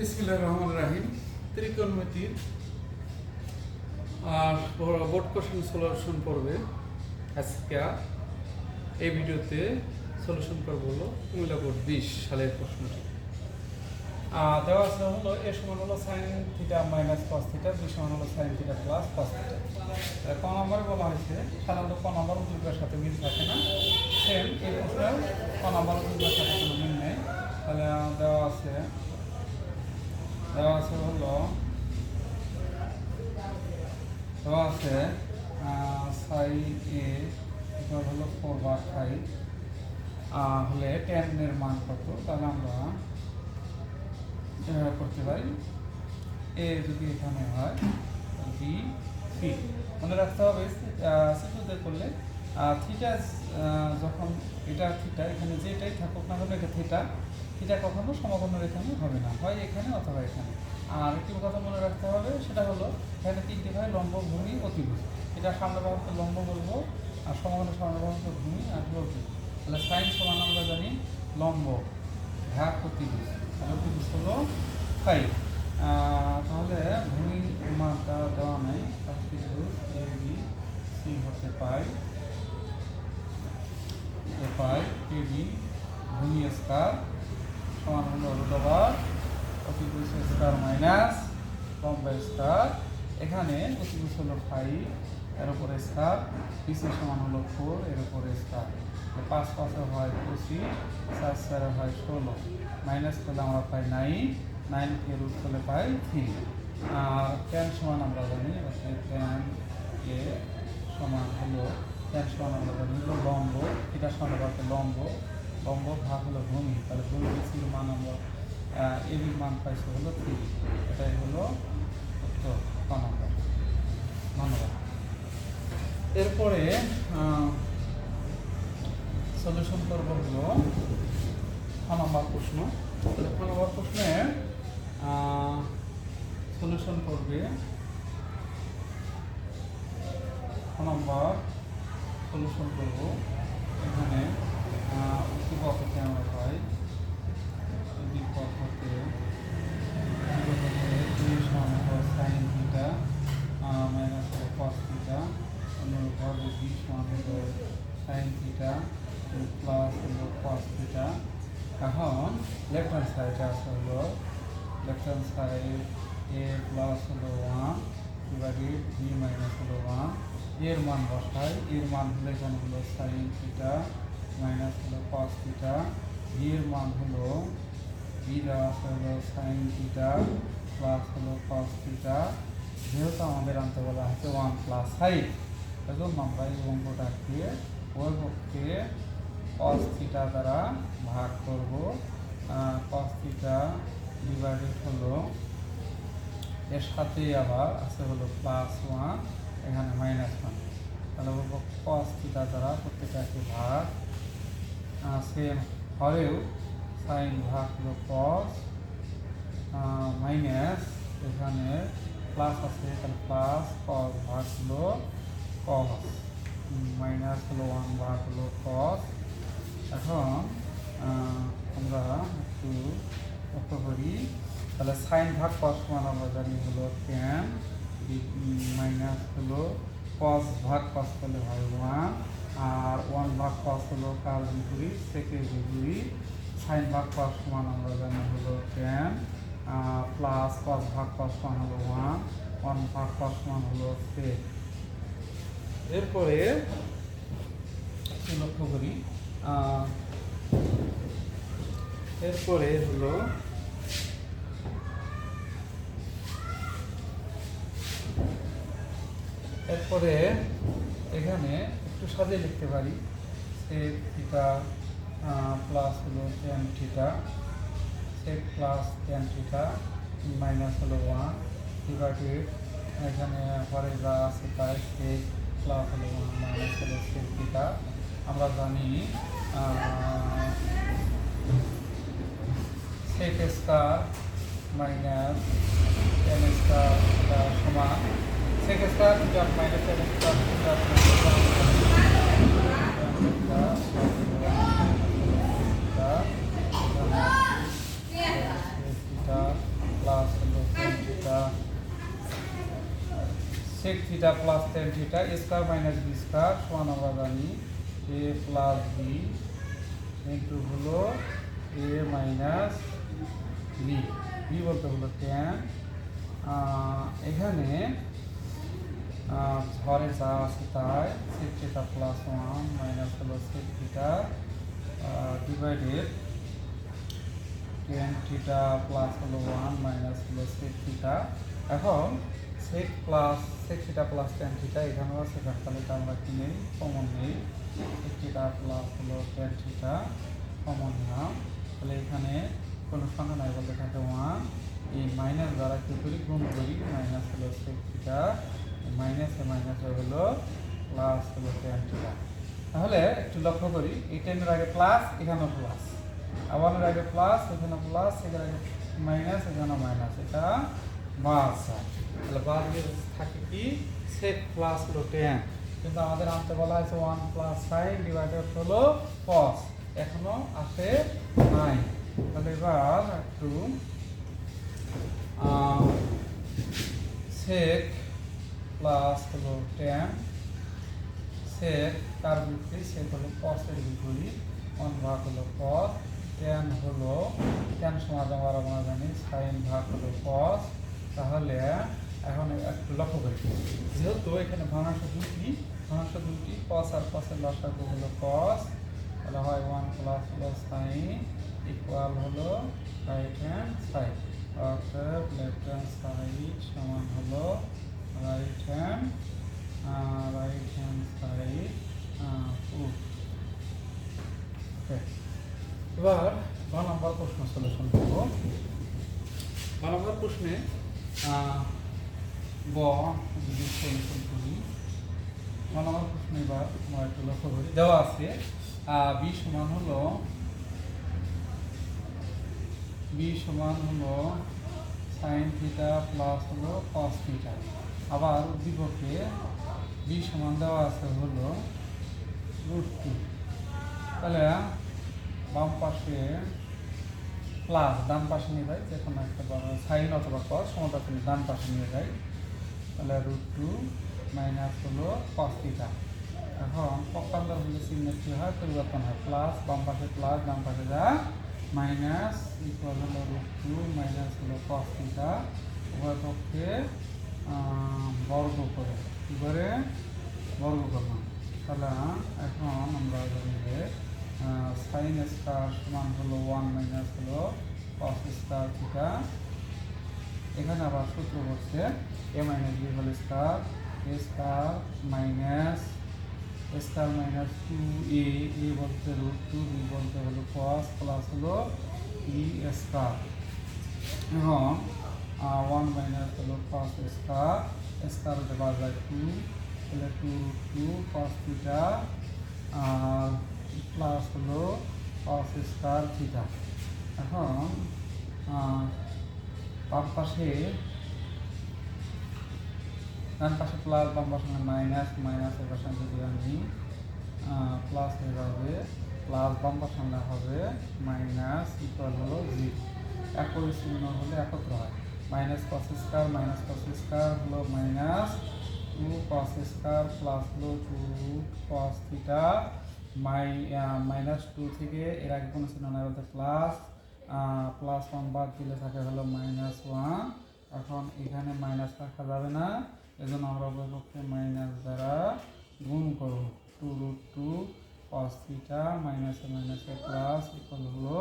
বিসমিল্লাহ রহমান রাহিম। ত্রিকোণমিতির আর বোর্ড কোশ্চেন সলিউশন পড়বে আজকে এই ভিডিওতে সলিউশন করব হলো কুমিল্লা বোর্ড বিশ সালের প্রশ্নটি। দেওয়া আছে হলো এ সমান হলো sine theta minus cos theta B সমান হলো sine theta plus cos theta ক নম্বরে বলা হয়েছে, সাধারণত ক নম্বর উদ্যোগের সাথে মিল থাকে না। সেম এই প্রশ্নের ক নম্বর উদ্যোগের সাথে কোনো মিল নেই। তাহলে দেওয়া আছে দেওয়া আছে হলো দেওয়া আছে সাই এ ইকুয়াল হলো ফোর বা ফাইভ হলে টেনের মান কত তাহলে আমরা করতে পারি এ যদি এখানে হয় বি সি মনে রাখতে হবে সিটুতে করলে থিটা যখন এটা থিটা এখানে যেটাই থাকুক না কেন এটা থিটা থিটা কখনো সমকর্ণের এখানে হবে না। হয় এখানে অথবা এখানে। আর একটি কথা মনে রাখতে হবে, সেটা হলো এখানে তিনটি হয় লম্ব, ভূমি অতিভুজ এটা সামনে লম্ব বলব, আর সমকর্ণের সামনে ভূমি আর অতিভুজ তাহলে সাইন সমান আমরা জানি লম্ব ভাগ অতিভুজ হলো ফাইভ তাহলে ভূমি মানটা দেওয়া নেই অতিভুজ A B pi. A pi A B ভূমি স্কার সমান হলো রুট ওভার অতিভুজ স্কার মাইনাস লম্ব স্কার এখানে অতিভুজ হলো ফাইভ এর উপরে স্কার পিসি সমান হলো ফোর এর উপরে স্কার পাঁচ পাঁচে হয় পঁচিশ চার চারে হয় ষোলো। মাইনাস করলে আমরা পাই নাইন নাইন নাইনকে রুট করলে পাই থ্রি আর টেন সমান আমরা জানি টেন এ সমান হলো টেন সমান আমরা জানি লম্ব। এটা সমান লম্ব। লম্ব ভাগ হলো ভূমি, তাহলে ভূমি বিসির মান আমরা এবির মান পাইছি হলো থ্রি এটাই হলো উত্তর ক ধন্যবাদ। এরপরে সলিউশন করব হলো নম্বর প্রশ্ন। তাহলে নম্বর প্রশ্নে সলিউশন করবে নম্বর সলিউশন করব। এখানে হতে আমরা পাই উদ্দীপক হতে sine theta minus cos theta অনুরূপভাবে বি সমান হলো সাইন থিটা প্লাস হলো কস থিটা এখন লেফট হ্যান্ড সাইডে আছে হলো left hand side A plus হলো ওয়ান ডিভাইডেড বি মাইনাস হলো ওয়ানের মান বসাই এর মান হলো এখানে হলো সাইন থিটা মাইনাস হলো কস থিটা বি এর মান হলো বি দেওয়া আছে হলো সাইন থিটা প্লাস হলো কস থিটা যেহেতু আমাদের আনতে বলা হচ্ছে ওয়ান প্লাস ফাইভ এজন্য আমরা এই অঙ্কটাকে ওই পক্ষে কস থিটা দ্বারা ভাগ করব। কস থিটা ডিভাইডেড হলো, এর সাথে আবার আছে হলো প্লাস ওয়ান এখানে মাইনাস ওয়ান তাহলে বলব কস থিটা দ্বারা প্রত্যেকটাকে ভাগ সেম হলেও সাইন ভাগ হলো কস মাইনাস এখানে প্লাস আছে, তাহলে প্লাস কস ভাগ হলো কস মাইনাস হলো ওয়ান ভাগ হলো কস এখন আমরা একটু লক্ষ্য করি, তাহলে সাইন ভাগ কস সমান আমরা জানি হলো টেন মাইনাস হলো কস ভাগ কস করলে হয় ওয়ান আর ওয়ান ভাগ কস হলো কার ডিগ্রি সেকেন্ড ডিগ্রি সাইন ভাগ কস সমান আমরা জানি হলো টেন প্লাস কস ভাগ কস সমান হলো ওয়ান ওয়ান ভাগ কস সমান হলো সেক এরপরে লক্ষ্য করি এরপরে হলো এরপরে এখানে একটু সাজিয়ে লিখতে পারি। সেক থিটা প্লাস হলো tan theta sec plus tan theta minus হলো ওয়ান ডিভাইডেড এখানে পরে যা আছে তাই সেক প্লাস হলো ওয়ান মাইনাস হলো সেক থিটা আমরা জানি sec star minus tan star সমান। Sec star minus tan star sec theta plus tan theta A square minus B square সমান আমরা জানি এ প্লাস বি ইন্টু হলো এ মাইনাস বি বি বলতে হলো টেন এখানে ঘরে যা আছে তাই sec theta plus one minus হলো sec theta divided tan theta plus হলো ওয়ান মাইনাস হলো সেক থিটা এখন sec plus sec theta plus tan theta এখানেও আছে, তাহলে আমরা কি নেই? কমন নেই। সেক থিটা প্লাস হলো টেন থিটা কমন না তাহলে এখানে কোনো সংখ্যা নাই, বলতে থাকে ওয়ান এই মাইনাস দ্বারা কি করি? গুণ করি মাইনাস হলো সেক থিটা মাইনাসে মাইনাসে হলো প্লাস হলো টেন থিটা তাহলে একটু লক্ষ্য করি, এই টেনের আগে প্লাস এখানেও প্লাস আবার আগে প্লাস এখানে প্লাস এখানে মাইনাস এখানে মাইনাস এটা বাস তাহলে বাস থাকে কি? সেক প্লাস হলো টেন কিন্তু আমাদের আনতে বলা হয়েছে ওয়ান প্লাস সাইন ডিভাইডেড হলো কস এখনও আসে নাই। তাহলে এবার একটু সেক প্লাস হলো টেন সেক তার বিপরীত সেক হলো কসের বিপরীত ওয়ান ভাগ হলো কস টেন হলো টেন সমাজ আমরা আমরা জানি সাইন ভাগ হলো কস তাহলে এখন একটু লক্ষ্য করি। যেহেতু এখানে ভাঙাংশ দুটি ভাঙাংশ দুটি কস আর কসের লসাগু হলো কস তাহলে হয় ওয়ান প্লাস হলো সাইন ইকুয়াল হলো রাইট হ্যান্ড সাইড অর্থাৎ লেফট হ্যান্ড সাইড সমান হলো right hand right hand side would এবার গ নম্বর প্রশ্ন সলিউশন করব। গ নম্বর প্রশ্নে গ যদি সলিউশন করি গ নম্বর প্রশ্নে এবার আমরা একটু লক্ষ্য করি। দেওয়া আছে বি সমান হলো, বি সমান হলো সাইন থিটা প্লাস হলো কস থিটা আবার উদ্দীপকে বি সমান দেওয়া আছে হলো রুট টু তাহলে বাম পাশে প্লাস ডান পাশে নিয়ে যাই যে একটা সাইন অথবা কস সমতাকে ডান পাশে নিয়ে যাই তাহলে রুট টু মাইনাস হলো কস থিটা এখন পক্ষান্তর হলে চিহ্নের কী হয়? পরিবর্তন হয়। প্লাস বাম পাশে প্লাস ডান পাশে যা মাইনাস ইকুয়াল হলো রুট টু মাইনাস হলো কস থিটা উভয় পক্ষে বর্গ করে। কী করে বর্গ করলাম। তাহলে এখন আমরা জানি যে সাইন স্টার সমান হলো ওয়ান মাইনাস হলো কস স্টার থিটা এখানে আবার সূত্র হচ্ছে এ মাইনাস বি হল star A star minus star minus two A A বলতে রুট টু বি বলতে হলো কস প্লাস হলো ই স্টার এবং ওয়ান মাইনাস হলো কস স্টার স্টার হতে পাওয়া যায় টু তাহলে টু টু কস থিটা আর প্লাস হলো কস স্টার থিটা এখন বাম পাশে, ডান পাশে প্লাস বাম পাশে মাইনাস মাইনাস এর পাশে যদি আমি প্লাস হয়ে যাবে প্লাস বাম পাশে হবে মাইনাস ইকুয়াল হলো জিরো একই চিহ্ন হলে একত্র হয়। Minus cos square minus cos square হলো minus two cos square plus হলো টু কস থিটা মাই মাইনাস টু থেকে এর আগে কোনো চিহ্ন নাই বলতে প্লাস প্লাস ওয়ান বাদ দিলে থাকে হলো মাইনাস ওয়ান এখন এখানে মাইনাস রাখা যাবে না। এজন্য আমরা উভয়পক্ষে মাইনাস দ্বারা গুণ করব। Two root two cos theta মাইনাসে মাইনাসে প্লাস ইকুয়াল হলো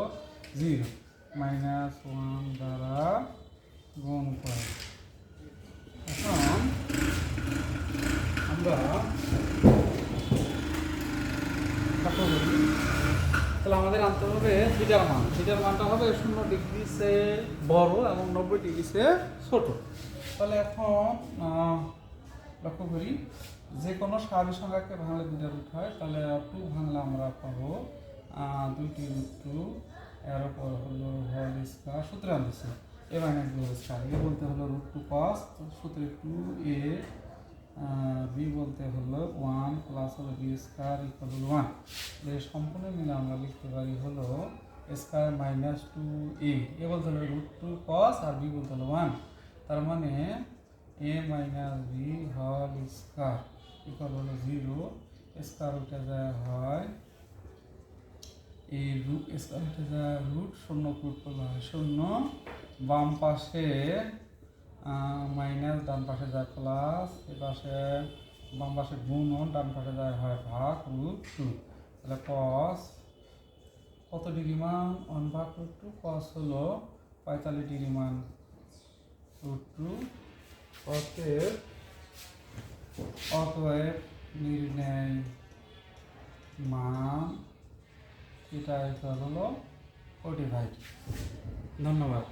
জিরো মাইনাস ওয়ান দ্বারা গুণ করব এখন আমরা করি তাহলে আমাদের আনতে হবে থিটার মান। থিটার মানটা হবে শূন্য ডিগ্রি সে বড় এবং নব্বই ডিগ্রি সে ছোট। তাহলে এখন লক্ষ্য করি যে কোনো স্বাভাবিক সংখ্যাকে ভাঙলে দুইটা রুট হয়। তাহলে টু ভাঙলে আমরা পাবো দুইটি রুট টু এর উপর হলো হোল স্কোয়ার সূত্র আনতেছে। A minus B whole square A বলতে হলো রুট টু কস সূত্রে টু এ বি বলতে হলো ওয়ান প্লাস হলো বি স্কোয়ার ইকুয়াল হলো ওয়ান এই সম্পূর্ণ মিলে আমরা লিখতে পারি হলো square minus two A A বলতে হলো রুট টু কস আর বি বলতে হলো ওয়ান তার মানে এ মাইনাস বি হল স্কোয়ার ইকুয়াল হলো জিরো স্কোয়ার উঠে যায় হয় এই রুট স্কোয়ার উঠে যায় রুট শূন্য করলে হয় শূন্য বাম পাশে মাইনাস ডান পাশে যায় প্লাস এ পাশে, বাম পাশে গুণন ডান পাশে যায় হয় ভাগ রুট টু তাহলে কস কত ডিগ্রি মান? ওয়ান ভাগ রুট টু কস হলো পঁয়তাল্লিশ ডিগ্রি মান রুট টু অতএব অতএব নির্ণয় মান এটা হলো ফোর্টি ফাইভ ধন্যবাদ।